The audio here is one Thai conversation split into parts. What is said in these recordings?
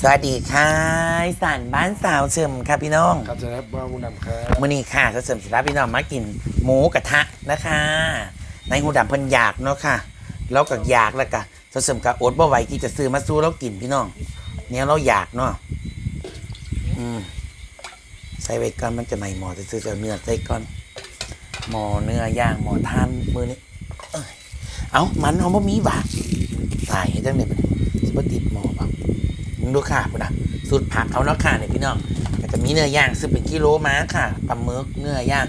สวัสดีค่ะอีสานบ้านสาวเฉิมค่ะพี่น้องครับจะรับว่ามุนำครับ มื่อนี้ค่ะสาวเฉิมสิรับพี่น้องมากินหมูกระทะนะคะ ในหูดำเพิ่นอยากเนาะค่ะ แล้วก็อยากแล้วก็สาวเฉิมก็อดบ่ไหวที่จะซื้อมาสู้แล้วกินพี่น้อง เนี่ยเราอยากเนาะอืมใส่ไว้ก่อนมันจะไหม่หมอจะซื้อเอาเนื้อใส่ก่อน หมอเนื้อย่างหมอทานมือนี้เอ้ยเอามันเอาบ่มีบาทตายให้จังได๋บัดนี้สิบ่ติดหมอบ่ มึงดูค่ะพุ่นอะสูตรผักเขาเนาะค่ะเนี่ยพี่น้องก็จะมีเนื้อย่างซึ่งเป็นกิโลม้าค่ะปลาหมึกเนื้อย่าง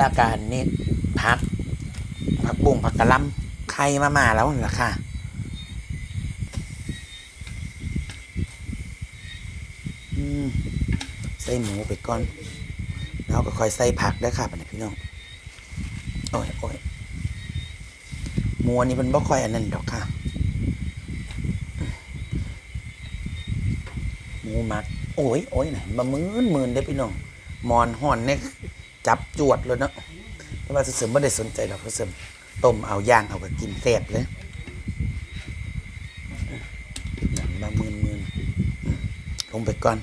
รากการนี่ผัก ผักบุ้งผักกะล่ำไข่มามาแล้วนั่นแหละค่ะใส่หมูไปก่อนแล้วก็ค่อยใส่ผักได้อค่ะพี่พี่น้องโอ้ยโอ้ยหมูอันนี้มันบ่ค่อยอันนั้นดอกค่ะ หมูมัก โอ้ยโอ้ยไหนบะมืนมืนได้พี่น้องมอนห่อนเนี่ยจับจวดเลยเนาะแต่ว่าเสริมไม่ได้สนใจหรอกเสริมต้มเอาย่างเอาก็กินแซ่บเลยหนังบะมืนมืนลงไปก่อน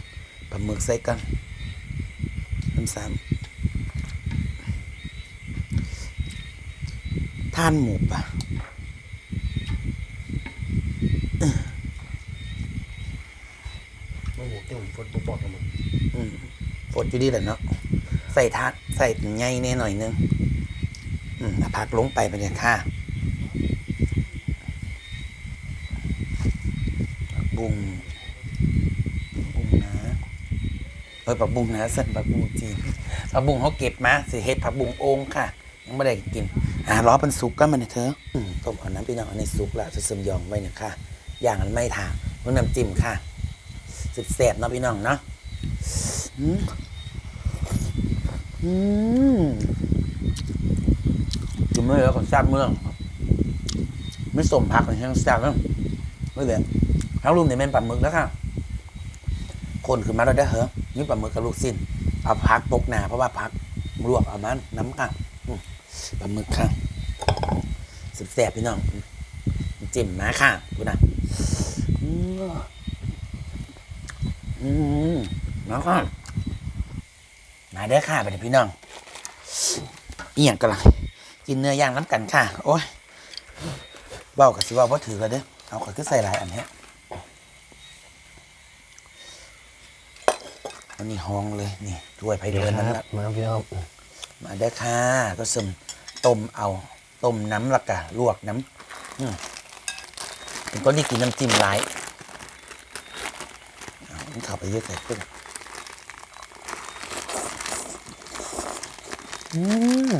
ปลาหมึกใส่ก่อนน้ำสามท่านหมูปะมะ หมูเต็มฟดปอกกันหมดอืมฝดอยู่ดีแหละเนาะใส่ทักใส่ใหญ่แน่หน่อยนึง อืมแล้วพักลงไปไปเลยค่ะผักบุ้งผักบุ้งนะเออผักบุ้งนะสั่นผักบุ้งจีนผักบุ้งเขาเก็บมาสิเฮ็ดผักบุ้งโองค่ะยังไม่ได้กินอ่าล้อเป็นสุกก็มันยเถอะอืมต้มเอาน้ำพี่น้องเอาในสุกแล้วจะซึมยองไว้เนี่ยค่ะ อย่างนั้นไม่ทางมันน้ำจิ้มค่ะ แสบเนาะพี่น้องเนาะอืมอืมกินไม่แล้วก็แซ่บเมืองไม่สมผักเลยทั้งแซ่บเนาะไม่เหลือทั้งรูมเนี่ยเป็นปลาหมึกแล้วค่ะ คนขึ้นมาเราได้เหรอนี่ปลาหมึกกับลูกสิ้นเอาพักปกหนาเพราะว่าพักลวกเอามันน้ำค่ะปลาหมึกค่ะสุดแซ่บพี่น้องจิ้มมาค่ะดูนะ อืมอืมมาค่ะมาเด้อค่ะไปเลยพี่น้องอียงกันละกินเนื้อย่างน้ำกันค่ะ โอ้ยเบ้ากับสิเว่าว่าถือกันเด้อเอาขอยก็ใส่หลายอันเนี้ยอันนี้ห้องเลยนี่ถ้วยไผ่เดินนั่นละมาพี่น้องมาเด้อค่ะก็ซึมต้มเอาต้มน้ำละกะลวกน้ำอืมเป็นคนที่กินน้ำจิ้มหลาย เอามันข้าไปเยอะใส่ขึ้นอืม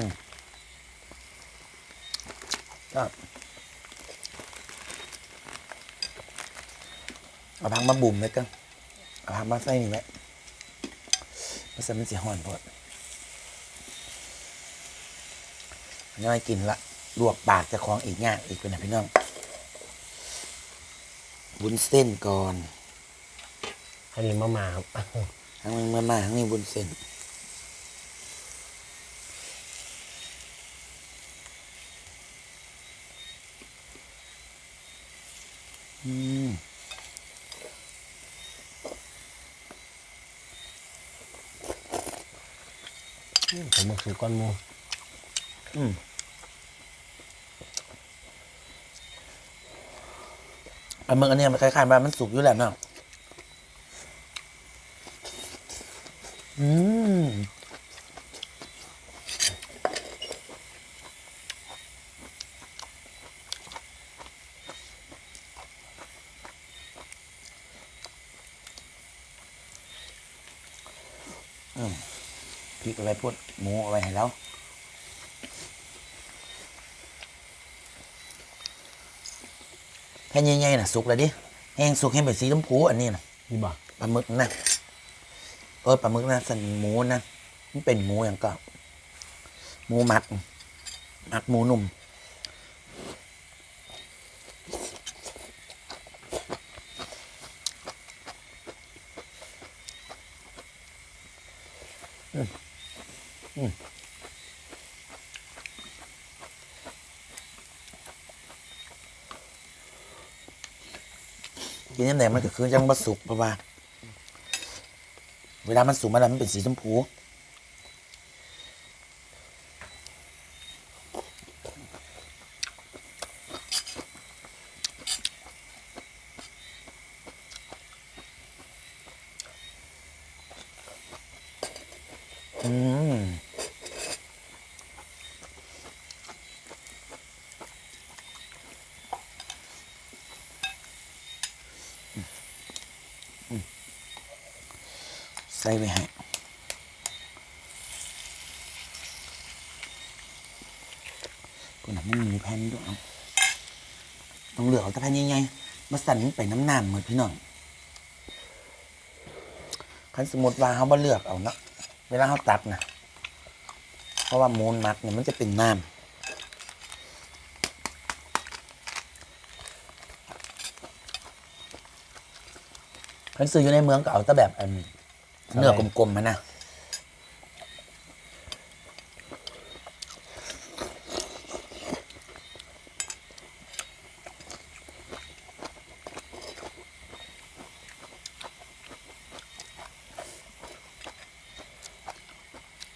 ครับเอาพังมาบุ่มเลยกันเอาพังมาใส่นี่ไหมมันจะมันสีห่อนพอดน้อยกินละลวกปากจะคลองอีกง่ายอีกเป็นพี่น้องบุญเส้นก่อน อันนี้มะมาครับทั้งนึงมามาทั้งนี้บุญเส้นอืมผมมาสู่ก้อนหมูอืมอันเมืองอันเนี้ยมันคล้ายๆว่ามันสุกอยู่แล้วเนาะ อืมอืมพริกเอาไว้พูดหมูเอาไว้ให้แล้วแผ่นใหญ่ๆน่ะสุกแล้วดิแห้งสุกให้เป็นสีชมพูอันนี้นะนี่บ่ปลาหมึกนะ เออปลาหมึกนะสันหมูนะมันเป็นหมูอย่างก็หมูหมักหมักหมูหนุ่มอืมอืมกินยังไงมันก็คือจังบะสุกเพระว่า เวลามันสุกมาแล้วมันเป็นสีชมพู ส่ไปให้กูน่ะไม่มีแผ่นด้วยเอาต้องเหลือเอาแต่แผ่นใหญ่ๆมาสั่นไปน้ำหน้ำเหมือนพี่น้องคันสมมติว่าเขาบ่เลือกเอาเนาะเวลาเขาตัดนะเพราะว่ามูลมัดเนี่ยมันจะเป็นน้ำคันซื้ออยู่ในเมืองก็เอาแต่แบบอัน เนื้อกลมๆมันนะ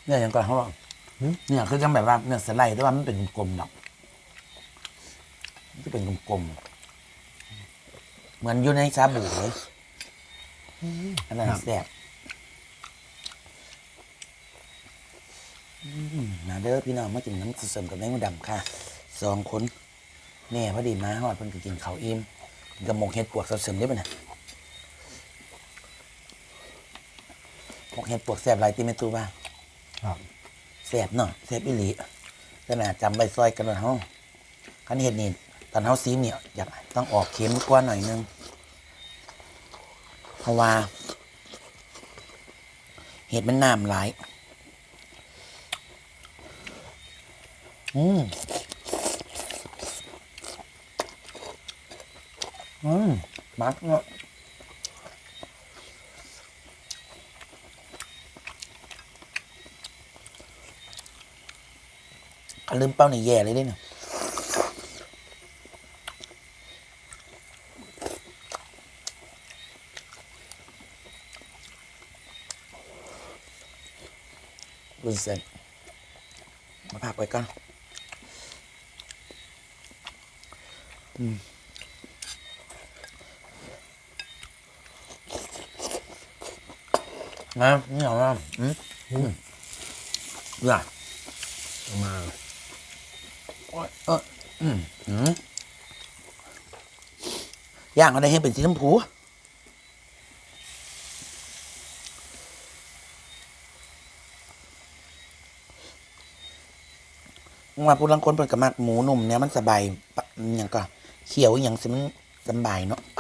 เนี่ยอย่างก่อนเขาบอกเนี่ยคือจังแบบว่าเนี่ยสไลด์แต่ว่ามันเป็นกลมๆดอกมันจะเป็นกลมๆเหมือนอยู่ในชาบูเลยอันนั้นแซ่บ มา เด้อพี่น้องมากินน้ำเสริมกับแมงมุดำค่ะสองคนแม่พอดีมาหอดเพิ่นก็กินข้าวอิ่มกินกับหมกเห็ดปวกเสริมได้ปะเนี่ยหมกเห็ดปวกแซ่บหลายตีเมตูบ้างครับแซ่บเนาะแซ่บอีหลีขนาดจำใบซอยกันเลยเฮาคันเห็ดนี่ตอนเฮาซีเนี่ยอยากต้องออกเค็มกว่าหน่อยนึงเพราะว่าเห็ดมันน้ำหลาย อืมอืมมักเนาะลืมเป้าในแย่เลยเด้เนี่ยรุนเส้นมาพักไว้ก่อน นะนี่เหรออืมอืมอย่าเอามาโอ้ยเอออืมอืมย่างอะไรให้เป็นสีชมพูว่าผู้ลังคนเป็นกระมักหมูหนุ่มเนี่ยมันสบายปะอหย่างก็ เขียวอย่างสิมันสบายเนาะไป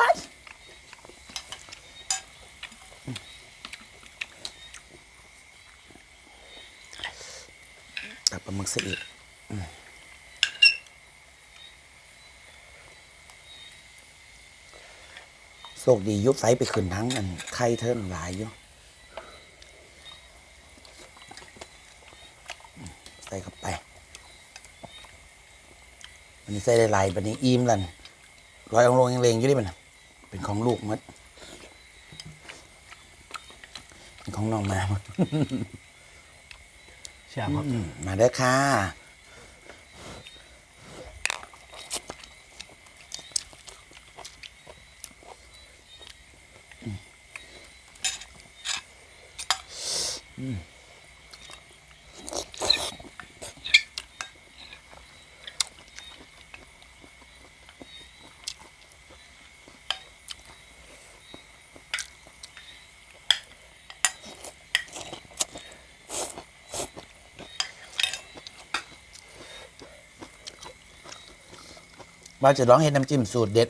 ตับปลาหมึกซะอีกโชคดียุบไฟไปขึ้นทั้งอันไข่เทิงหลายอยู่อืมใส่เข้าไป อันนี้ใส่ได้หลายบันนี้อิ่มลัน ร้อยองลงยังเลงอยู่ดิมันน่ะเป็นของลูกหมัดเป็นของน้องมาหมดเสียบครับอืมมาเด้อค่ะ ว่าจะร้องเห็นน้ำจิ้มสูตรเด็ด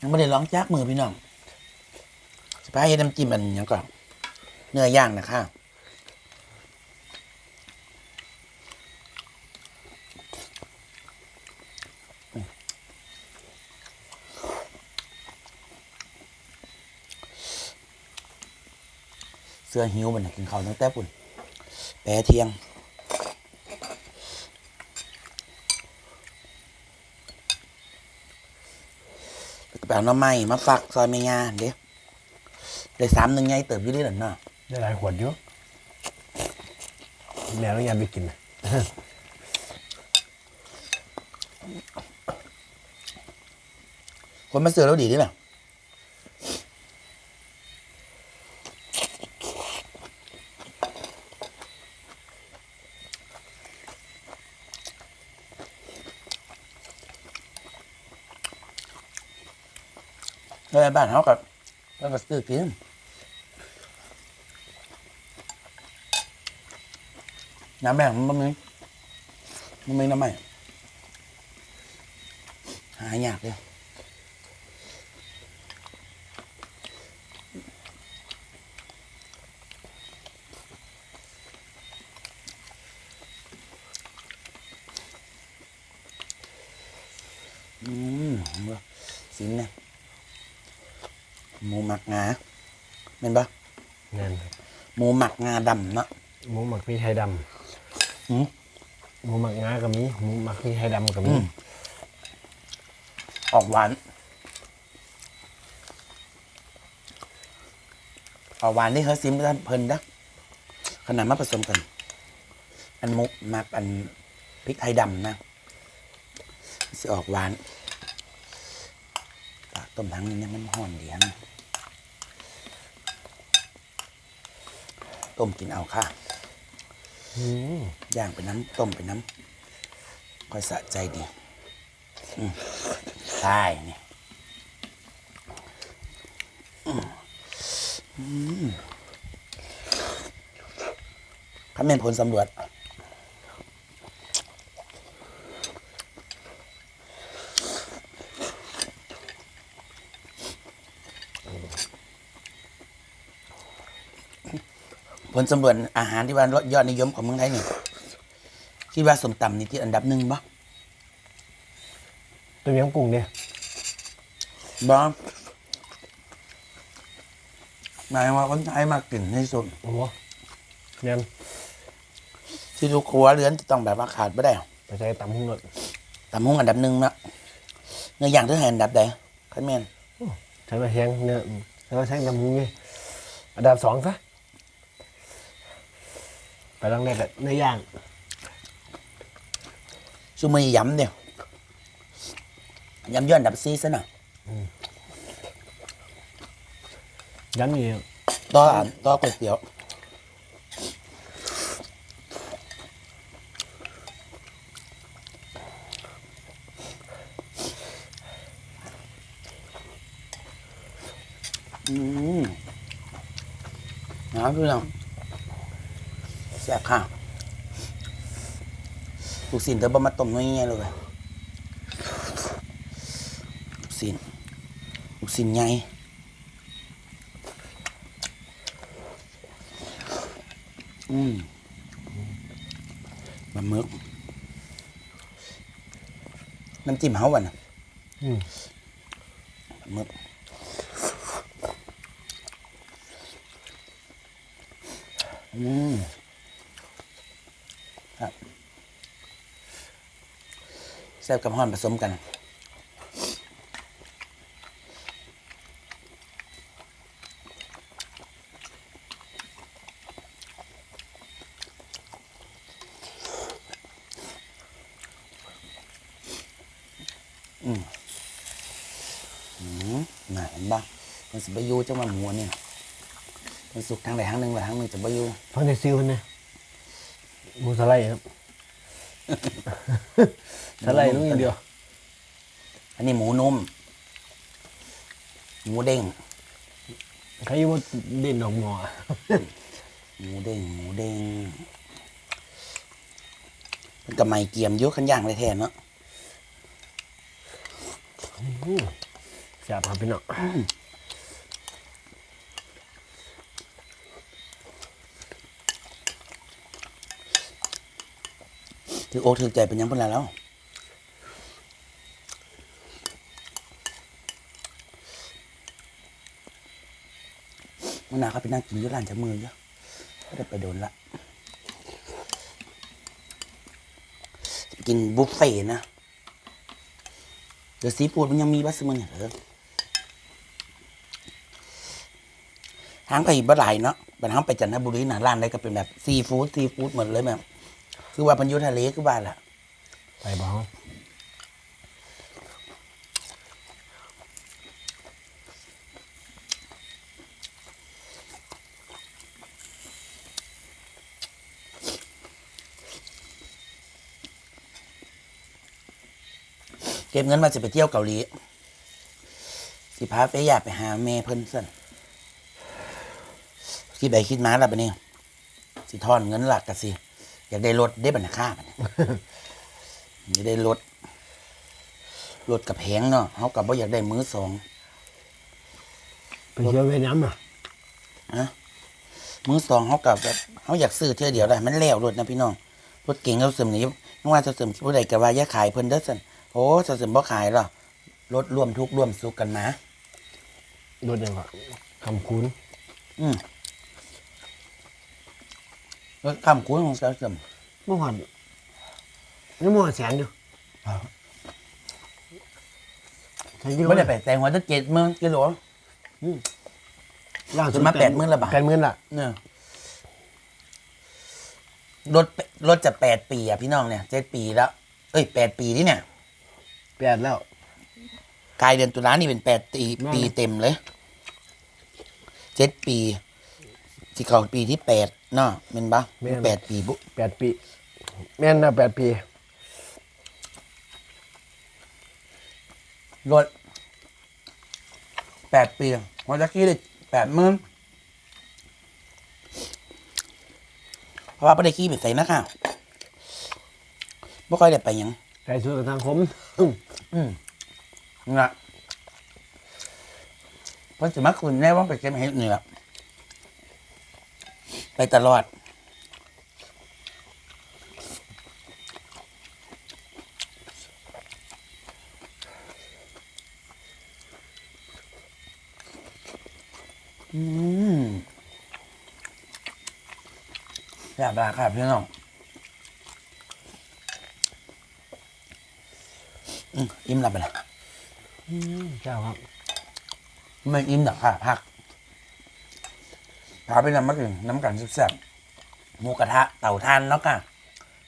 ยังไม่ได้ร้องจากมือพี่น้องสไปเห็นน้ำจิ้มอันยังก่อนเนื้อย่างนะคะ เสื้อหิวมันน่ะกินข้าวตั้งแต่ปุ่นแปรเที่ยงแล้วก็ไปเอาหน้ำไม้มาฝักซอยไม่งานเด้ได้สามหนึ่งไงเติบอยู่ได้หรอเนาะได้หลายขวดอยู่แม่ต้องยามไปกินนะคนมาซื้อแล้วดีดิล่ะเลย บ้านเขากับแล้วก็ซื้อกินน้ำแบ่งมันมีมันมีน้ำใหม่หายากเลยอืมสินเนี่ย หมูหมักงาเป็นปะแน่นครับหมูหมักงาดำเนาะหมูหมักพริกไทยดหืมำหมูหมักงากับมีหมูหมักพริกไทยดำกับมีอืมออกหวาน ออกหวานนี่เขาซิมกันเพลินนะขนาดมาผสมกัน อันหมุกหมักอันพริกไทยดำนะสิออกหวานปลาต้มทั้งนี้เนี่ยมันห่อนดีนะ ต้มกินเอาค่ะอืมย่างเป็นน้ำต้มเป็นน้ำค่อยสะใจดีอืมใช่นี่อืมอืมคำเป็นผลสำรวจ ลสำรวจอาหารที่ว่ายอดนิยมของเมืองไทยนี่คิดว่าสมตำนี่ที่อันดับหนึ่งปะต้มยำกุ้งเนี่ยบอหมายว่าคนไทยมากกลิ่นที่สุดโอ้โหยันที่ทุกครัวเรือนจะต้องแบบว่าขาดไม่ได้ไปใช้ตำหุ้งรสตำหุ้งอันดับหนึ่งนะเนื้อย่างที่ให้อันดับใดขันแมนใช้มาแห้งเนื้อใช้มาแห้งตำหุ้งนี่อันดับสองซะ ไปต้องแรกกับเนื้อย่างชูมือยำเดียวยำย้อนอันดับซีซะหน่อยย้ำนี่ต่ออ่านต่อก๋วยเตี๋ยวอืมนะครับพี่น้องแซ่บค่ะลูกศิลเธอบ่มาต้มน้อยๆเลยลูกศิลลูกศิลใหญ่อืมบะหมึกน้ำจิ้มเฮาวันน่ะอืมปลาหมึกอืม ครับแซ่บกับห้อนผสมกันอืมน่าเห็นปะมันสิบอยูจังหวะหมูเนี่ยมันสุกทางใดทางหนึ่งหรือทางหนึ่งจะบอยูฟังในซิวเนี่ย หมูสไลด์ครับ สไลด์ลูกอย่างเดียว อันนี้หมูนุ่ม หมูเด้งใครอยุ่ว่าเด่นดอกหมอหมูเด้งหมูเด้งมันกับไม้เกียมอยุขันย่างเลยแทนเนาะแซ่บครับพี่น้อง ถือโอกถือใจเป็นยังเพิ่นละแล้วมันมื่อนาเขาไปนั่งกินยี่ร้านจะมือเยอะไม่ได้ไปโดนละกินบุฟเฟ่นะเดี๋ยวซีฟูดมันยังมีบัสมึงเนี่ยเออทางไปบ่หลายเนาะบันทางไปจันทบุรีนะร้านใดก็เป็นแบบซีฟู้ดซีฟู้ดหมดเลยแบบ คือว่าพันอยุทะเลคือว่าล่ะ ไปบ้างเก็บเงินมาจะไปเที่ยวเกาหลี สิพาเฟย่าไปหาแม่เพิ่นสั่นคิดไปคิดมาแล้วปะเนี่ยสิทอนเงินหลักกะสิ อยากได้รถได้บัตรค่าปะเนี่ยอยากได้รถรถกับแพงเนาะเขากับว่าอยากได้มือสองไปเที่ยวเวียดนามอะนะมือสองเขากับแบบเขาอยากซื้อเที่ยวเดียวได้มันแล้วรถนะพี่น้องรถเก่งเราเสริมนี้นึกว่าจะเสริมผู้ใดก็ว่าอย่าขายเพิ่นเด้อสั่นโอ้จะเสริมบ่ขายหรอรถร่วมทุกข์ร่วมสุขกันมา รถยังก็คำคุ้น อืม แล้วคำคุ้นของเสริมเมื่อวานนี่เมื่อวานแสนอยู่แสนกิโลไม่ได้ไปแต่งหัวจะเจ็ดหมื่นกิโลล่าสุดจนมา80,000ละบาทแปดหมื่นละเนี่ยรถรถจะแปดปีอะพี่น้องเนี่ยเจ็ดปีแล้ว เอ้ยแปดปีนี่เนี่ยแปดแล้ว กลายเดือนตุลานี่เป็นแปดปีแม่น ปีเต็มเลยเจ็ดปีที่เขาปีที่แปด เนาะเป็นปะแปดปีบุแปดปี แม่นนะแปดปีรถแปดปีวันตะกี้เลยแปดหมื่นเพราะว่าไม่ได้ขี้ไปใส่นะคะไม่ค่อยได้ไปหยังใส่ชุดกับทางผมอืมนะเพราะสมัครคุณแน่ว่าไปเก็บเห็ดเหนือ ไปตลอด อืมอยากลาครับพี่น้องอืมอิ่มหลับไปแล้วเจ้าครับ ไม่อิ่มหรอกค่ะพัก พาไปนำมาถึงน้ำกันแซ่บๆหมูกระทะเต่าทานเนาะค่ะ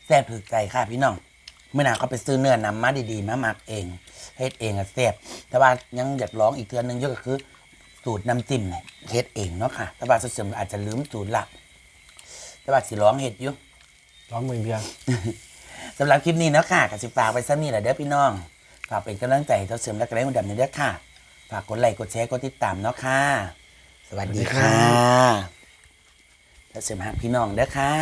แซ่บถือใจค่ะพี่น้องเมื่อหนาเขาไปซื้อเนื้อนำมาดีๆมาหมักเองเฮ็ดเองอะแซ่บแต่ว่ายังอยากร้องอีกเทือนหนึงเยอะก็คือ สูตรน้ำจิ้มเนี่ยเฮ็ดเองเนาะค่ะ แต่ว่าเสริมอาจจะลืมสูตรหลักแต่ว่าสิร้องเฮ็ดอยู่ร้องมือเบียร์สำหรับคลิปนี้เนาะค่ะกสิฝากไปซ้ำนี่แหละเด้อพี่น้องฝากเป็นกำลังใจให้เท่าเสริมและกระไรคนดำในเด้อค่ะฝากกดไลค์กดแชร์กดติดตามเนาะค่ะ สวัสดีค่ะเท่าเสริมหักพี่น้องเด้อค่ะ